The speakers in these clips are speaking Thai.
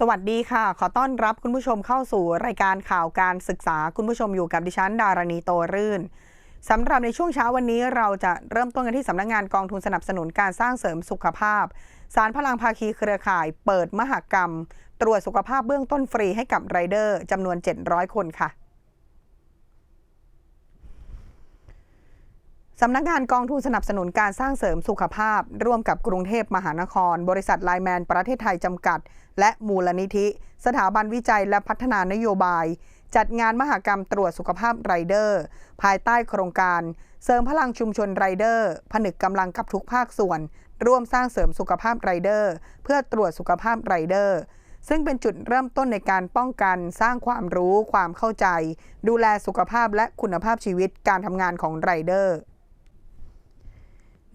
สวัสดีค่ะ ขอต้อนรับคุณผู้ชมเข้าสู่รายการข่าวการศึกษาคุณผู้ชมอยู่กับดิฉัน ดารณีโตรื่นสำหรับในช่วงเช้าวันนี้เราจะเริ่มต้นกันที่สำนักงงานกองทุนสนับสนุนการสร้างเสริมสุขภาพ สารพลังภาคีเครือข่าย เปิดมหกรรม ตรวจสุขภาพเบื้องต้นฟรีให้กับไรเดอร์จำนวน 700 คนค่ะ สำนักงานกองทุนสนับสนุนการสร้างเสริมสุขภาพ ร่วมกับกรุงเทพมหานคร บริษัทไลแมนประเทศไทยจำกัด และมูลนิธิ สถาบันวิจัยและพัฒนานโยบาย จัดงานมหกรรมตรวจสุขภาพไรเดอร์ ภายใต้โครงการ เสริมพลังชุมชนไรเดอร์ ผนึกกำลังกับทุกภาคส่วน ร่วมสร้างเสริมสุขภาพไรเดอร์ เพื่อตรวจสุขภาพไรเดอร์ซึ่งเป็นจุดเริ่มต้นในการป้องกันสร้างความรู้ ความเข้าใจ ดูแลสุขภาพและคุณภาพชีวิตการทำงานของไรเดอร์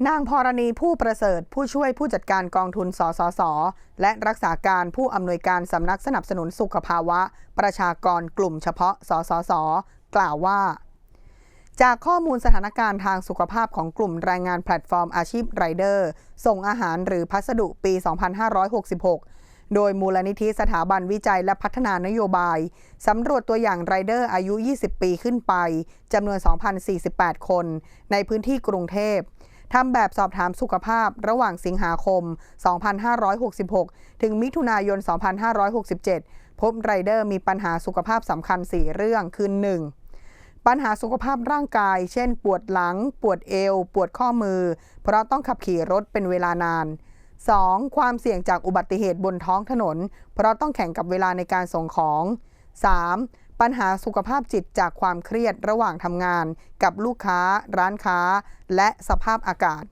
นางพรณีผู้ประเสริฐผู้ช่วยผู้จัดการกองทุนสสส และรักษาการผู้อำนวยการสำนักสนับสนุนสุขภาวะ ประชากรกลุ่มเฉพาะสสส กล่าวว่า จากข้อมูลสถานการณ์ทางสุขภาพของกลุ่มแรงงานแพลตฟอร์มอาชีพไรเดอร์ ส่งอาหารหรือพัสดุปี 2566 โดยมูลนิธิสถาบันวิจัยและพัฒนานโยบายสำรวจตัวอย่างไรเดอร์อายุ 20 ปีขึ้นไปจำนวน 2,048 คน ในพื้นที่กรุงเทพ ทำแบบสอบถามสุขภาพระหว่างสิงหาคม 2566 ถึงมิถุนายน 2567 พบไรเดอร์มีปัญหาสุขภาพสำคัญ 4 เรื่องคือ 1. ปัญหาสุขภาพร่างกาย เช่น ปวดหลัง ปวดเอว ปวดข้อมือ เพราะต้องขับขี่รถเป็นเวลานาน 2. ความเสี่ยงจากอุบัติเหตุบนท้องถนน เพราะต้องแข่งกับเวลาในการส่งของ 3. ปัญหาสุขภาพจิตจากความเครียดระหว่างทำงาน กับลูกค้า ร้านค้า และสภาพอากาศ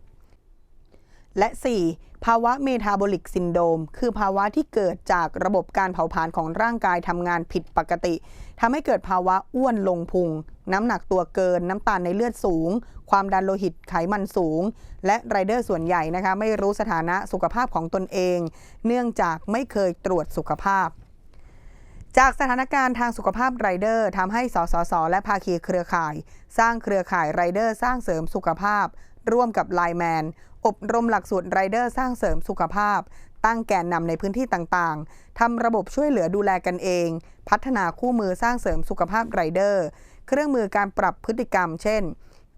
และ 4. ภาวะเมทาบอลิกซินโดม คือภาวะที่เกิดจากระบบการเผาผลาญของร่างกายทำงานผิดปกติทำให้เกิดภาวะอ้วนลงพุง น้ำหนักตัวเกิน น้ำตาลในเลือดสูง ความดันโลหิตไขมันสูง และไรเดอร์ส่วนใหญ่นะคะไม่รู้สถานะสุขภาพของตนเอง เนื่องจากไม่เคยตรวจสุขภาพ จากสถานการณ์ทางสุขภาพไรเดอร์ทำให้สสส และภาคีเครือข่าย สร้างเครือข่ายไรเดอร์สร้างเสริมสุขภาพ ร่วมกับไลแมน อบรมหลักสูตรไรเดอร์สร้างเสริมสุขภาพ ตั้งแกนนำในพื้นที่ต่างๆทำระบบช่วยเหลือดูแลกันเอง พัฒนาคู่มือสร้างเสริมสุขภาพไรเดอร์ เครื่องมือการปรับพฤติกรรม เช่น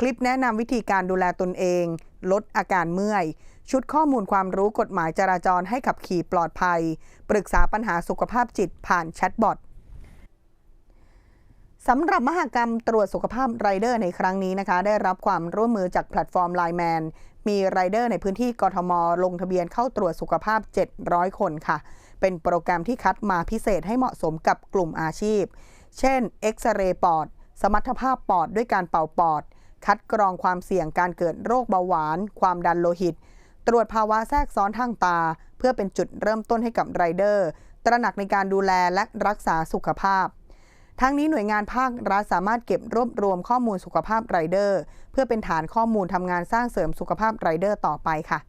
ลิปแนะนำวิธีการดูแลตนเอง ลดอาการเมื่อย ชุดข้อมูลความรู้กฎหมายจราจรให้ขับขี่ปลอดภัย ปรึกษาปัญหาสุขภาพจิตผ่านแชทบอทสำหรับมหกรรมตรวจสุขภาพไรเดอร์ในครั้งนี้นะคะ ได้รับความร่วมมือจากแพลตฟอร์ม Line Man มีไรเดอร์ในพื้นที่กทม ลงทะเบียนเข้าตรวจสุขภาพ 700 คนค่ะ เป็นโปรแกรมที่คัดมาพิเศษให้เหมาะสมกับกลุ่มอาชีพ เช่น เอ็กซเรย์ปอด สมรรถภาพปอดด้วยการเป่าปอด คัดกรองความเสี่ยงการเกิดโรคเบาหวาน ความดันโลหิต ตรวจภาวะแทรกซ้อนทางตา เพื่อเป็นจุดเริ่มต้นให้กับไรเดอร์ ตระหนักในการดูแลและรักษาสุขภาพ ทั้งนี้หน่วยงานภาครัฐสามารถเก็บรวบรวมข้อมูลสุขภาพไรเดอร์ เพื่อเป็นฐานข้อมูลทำงานสร้างเสริมสุขภาพไรเดอร์ต่อไปค่ะ